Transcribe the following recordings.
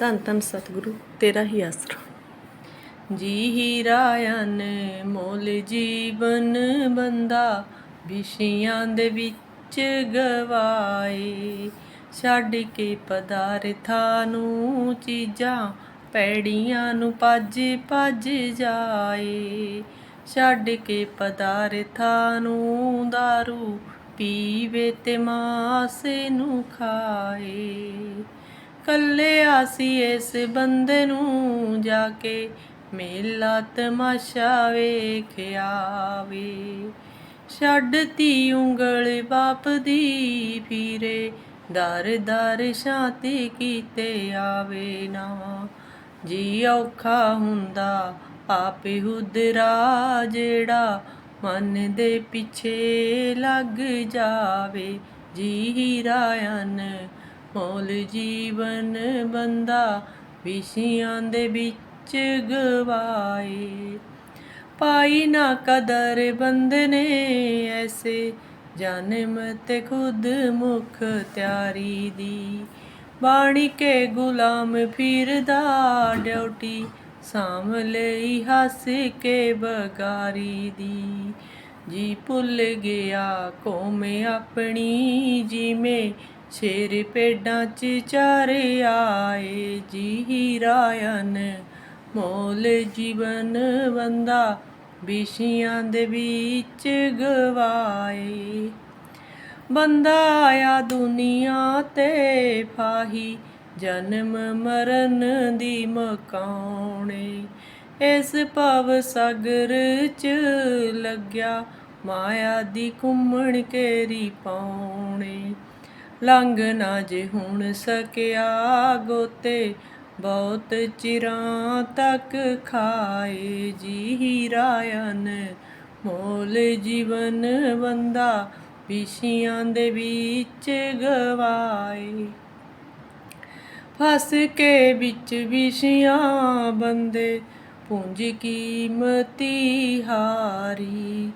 ਧੰਨ ਧੰਨ ਸਤਿਗੁਰੂ, ਤੇਰਾ ਹੀ ਆਸਰਾ। ਜੀ ਹੀ ਰਾਇਨ ਮੋਲ ਜੀਵਨ ਬੰਦਾ, ਵਿਸ਼ਿਆਂ ਦੇ ਵਿੱਚ ਗਵਾਏ। ਛੱਡ ਕੇ ਪਦਾਰਥਾਂ ਨੂੰ, ਚੀਜ਼ਾਂ ਪੈੜੀਆਂ ਨੂੰ ਭੱਜ ਭੱਜ ਜਾਏ। ਛੱਡ ਕੇ ਪਦਾਰਥਾਂ ਨੂੰ दारू ਪੀਵੇ ਤੇ ਮਾਸੇ ਨੂੰ ਖਾਏ। ਕੱਲਿਆ ਸੀ ਇਸ ਬੰਦੇ ਨੂੰ ਜਾ ਕੇ। ਮੇਲਾ ਤਮਾਸ਼ਾ ਵੇਖਿਆ ਵੇ। ਛੱਡਤੀ ਉਂਗਲ ਬਾਪ ਦੀ ਪੀਰੇ। ਦਰ ਦਰ ਸ਼ਾਂਤੀ ਕੀਤੇ ਆਵੇ ਨਾ। ਜੀ ਔਖਾ ਹੁੰਦਾ ਆਪੇ ਹੁਦਰਾ ਜਿਹੜਾ ਮਨ ਦੇ ਪਿੱਛੇ ਲੱਗ ਜਾਵੇ। ਜੀ ਰਾਇਨ ਮੋਲ ਜੀਵਨ ਬੰਦਾ ਵਿਸ਼ਿਆਂ ਦੇ ਵਿੱਚ ਗਵਾਏ। ਪਾਈ ਨਾ ਕਦਰ ਬੰਦੇ ਨੇ ਐਸੇ ਜਨਮ ਤੇ ਖੁਦ ਮੁਖ ਤਿਆਰੀ ਦੀ। ਬਾਣੀ ਕੇ ਗੁਲਾਮ ਫਿਰਦਾ ਡਿਊਟੀ ਸਾਂਭ ਲਈ ਹੱਸ ਕੇ ਬਗਾਰੀ ਦੀ। ਜੀ ਭੁੱਲ ਗਿਆ ਕੌਮ ਆਪਣੀ, ਜਿਵੇਂ ਸ਼ੇਰ ਪੇਡਾਂ ਚ ਚਰ ਆਏ ਜੀ ਰਾਇਨ। ਮੋਲ ਜੀਵਨ ਬੰਦਾ ਵਿਸ਼ਿਆਂ ਦੇ ਵਿੱਚ ਗਵਾਏ। ਬੰਦਾ ਆਇਆ ਦੁਨੀਆ ਤੇ ਫਾਹੀ, ਜਨਮ ਮਰਨ ਦੀ ਮਕਾਉਣੇ। ਇਸ ਭਵ ਸਾਗਰ ਚ ਲੱਗਿਆ ਮਾਇਆ ਦੀ ਘੁੰਮਣ ਕੇਰੀ ਪਾਉਣੇ। ਲੰਘ ਨਾ ਜੇ ਹੁਣ ਸਕਿਆ ਗੋਤੇ, ਬਹੁਤ ਚਿਰਾਂ ਤੱਕ ਖਾਏ ਜੀ ਹੀਰਾਇਨ ਮੋਲ ਜੀਵਨ ਬੰਦਾ ਵਿਸ਼ਿਆਂ ਦੇ ਵਿੱਚ ਗਵਾਏ। ਫਸ ਕੇ ਵਿੱਚ ਵਿਸ਼ਿਆਂ ਬੰਦੇ, ਪੁੰਜ ਕੀਮਤੀ ਹਾਰੀ।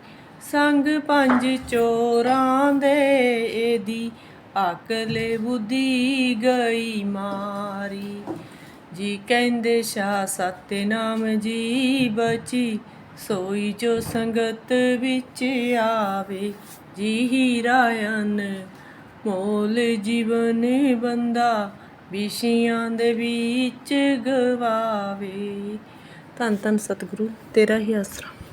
ਸੰਗ ਪੰਜ ਚੋਰਾਂ ਦੇ ਇਹਦੀ ਆਕਲੇ ਬੁੱਧੀ ਗਈ ਮਾਰੀ। ਜੀ ਕਹਿੰਦੇ ਸ਼ਾ ਸਤਨਾਮ ਜੀ ਬਚੀ, ਸੋਈ ਜੋ ਸੰਗਤ ਵਿੱਚ ਆਵੇ, ਜੀ ਰਾਇਨ ਮੋਲ ਜੀਵਨ ਬੰਦਾ, ਵਿਸ਼ਿਆਂ ਦੇ ਵਿੱਚ ਗਵਾਵੇ। ਧੰਨ ਧੰਨ ਸਤਿਗੁਰੂ, ਤੇਰਾ ਹੀ ਆਸਰਾ।